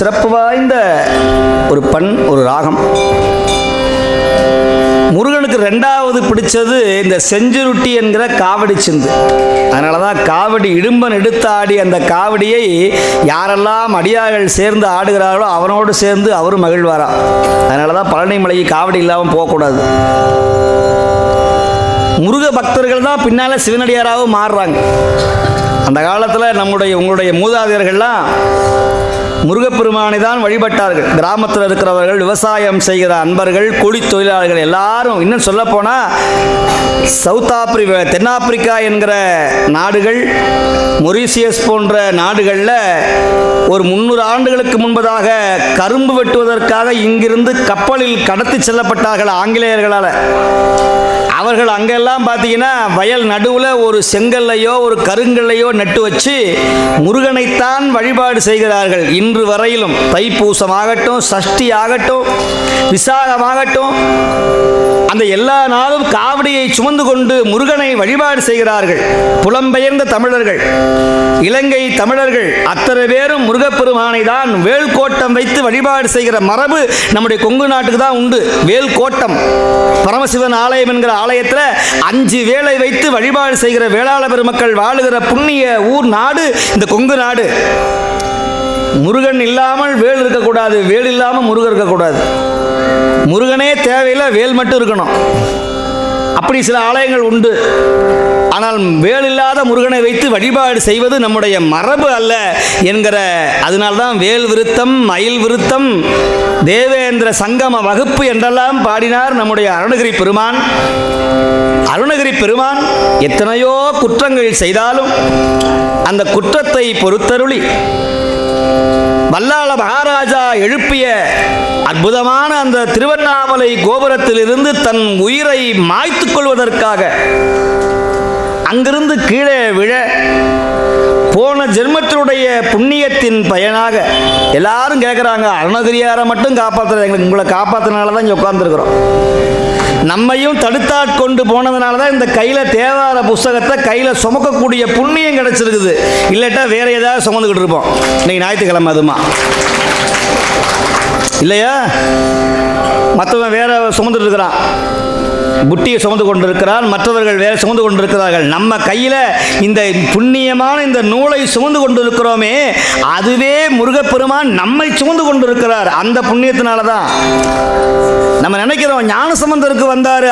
சிறப்பு வாய்ந்த ஒரு பண் ஒரு ராகம். முருகனுக்கு ரெண்டாவது பிடிச்சது இந்த செஞ்சுருட்டி என்கிற காவடி சிந்து. அதனால தான் காவடி இடும்பன் எடுத்து ஆடி அந்த காவடியை யாரெல்லாம் அடியார்கள் சேர்ந்து ஆடுகிறார்களோ அவனோடு சேர்ந்து அவரும் மகிழ்வாராம் அதனால தான் பழனி மலைக்கு காவடி இல்லாமல் போகக்கூடாது. முருக பக்தர்கள் தான் பின்னால் சிவனடியாராகவும் மாறுறாங்க. அந்த காலத்தில் நம்முடைய உங்களுடைய மூதாதையர்கள்லாம் முருகப்பெருமானை தான் வழிபட்டார்கள். கிராமத்தில் இருக்கிறவர்கள் விவசாயம் செய்கிற அன்பர்கள் கூலி தொழிலாளர்கள் எல்லாரும் இன்னும் சொல்லப்போனால் சவுத் ஆப்பிரி தென்னாப்பிரிக்கா என்கிற நாடுகள் மொரீசியஸ் போன்ற நாடுகளில் ஒரு முந்நூறு ஆண்டுகளுக்கு முன்பதாக கரும்பு வெட்டுவதற்காக இங்கிருந்து கப்பலில் கடத்தி செல்லப்பட்டார்கள் ஆங்கிலேயர்களால். அவர்கள் அங்கெல்லாம் பார்த்தீங்கன்னா வயல் நடுவில் ஒரு செங்கல்லையோ ஒரு கருங்கல்லையோ நட்டு வச்சு முருகனைத்தான் வழிபாடு செய்கிறார்கள். இன்று வரையிலும் தைப்பூசமாகட்டும் சஷ்டி ஆகட்டும் விசாகமாகட்டும் அந்த எல்லா நாளும் காவடியை சுமந்து கொண்டு முருகனை வழிபாடு செய்கிறார்கள். புலம்பெயர்ந்த தமிழர்கள் இலங்கை தமிழர்கள் அத்தனை பேரும் முருகப்பெருமானை தான் வேல் கோட்டம் வைத்து வழிபாடு செய்கிற மரபு நம்முடைய கொங்கு நாட்டுக்கு தான் உண்டு. வேல் கோட்டம் பரமசிவன் ஆலயம் என்கிற ஆலயத்தில் அஞ்சு வேலை வைத்து வழிபாடு செய்கிற வேளாள பெருமக்கள் வாழுகிற புண்ணிய ஊர் நாடு இந்த கொங்கு நாடு. முருகன் இல்லாமல் வேல் இருக்கக்கூடாது வேல் இல்லாமல் முருகன் இருக்கக்கூடாது. முருகனே தேவையில்லை வேல் மட்டும் இருக்கணும். அப்படி சில ஆலயங்கள் உண்டு. ஆனால் வேல் இல்லாத முருகனை வைத்து வழிபாடு செய்வது நம்முடைய மரபு அல்ல என்கிற அதனால்தான் வேல் விருத்தம் மயில் விருத்தம் தேவேந்திர சங்கம வகுப்பு என்றெல்லாம் பாடினார் நம்முடைய அருணகிரி பெருமான். அருணகிரி பெருமான் எத்தனையோ குற்றங்கள் செய்தாலும் அந்த குற்றத்தை பொறுத்தருளி வல்லாள மகாராஜா எழுப்பிய அற்புதமான அந்த திருவண்ணாமலை கோபுரத்திலிருந்து தன் உயிரை மாய்த்துக் கொள்வதற்காக அங்கிருந்து கீழே விழ போன ஜென்மத்தினுடைய புண்ணியத்தின் பயனாக எல்லாரும் கேட்குறாங்க அருணகிரியாரை மட்டும் காப்பாற்றுற எங்களுக்கு உங்களை காப்பாற்றினால தான் இங்கே உட்காந்துருக்குறோம் நம்மையும் தடுத்தாட்கொண்டு போனதுனால தான் இந்த கையில் தேவார புஸ்தகத்தை கையில் சுமக்கக்கூடிய புண்ணியம் கிடச்சிருக்குது. இல்லாட்டா வேற ஏதாவது சுமந்துக்கிட்டு இருப்போம். இன்னைக்கு ஞாயிற்றுக்கிழமை அதுமா. இல்லையா? மற்றவன் வேற சுமந்துட்டு இருக்கிறான். புட்டியை சுமந்து கொண்டிருக்கிறான் மற்றவர்கள் வேலை சுமந்து கொண்டிருக்கிறார்கள். நம்ம கையில் இந்த புண்ணியமான இந்த நூலை சுமந்து கொண்டிருக்கிறோமே அதுவே முருகப்பெருமான் நம்மை சுமந்து கொண்டிருக்கிறார். அந்த புண்ணியத்தினால தான் நம்ம நினைக்கிறோம் ஞான சம்பந்தருக்கு வந்தார்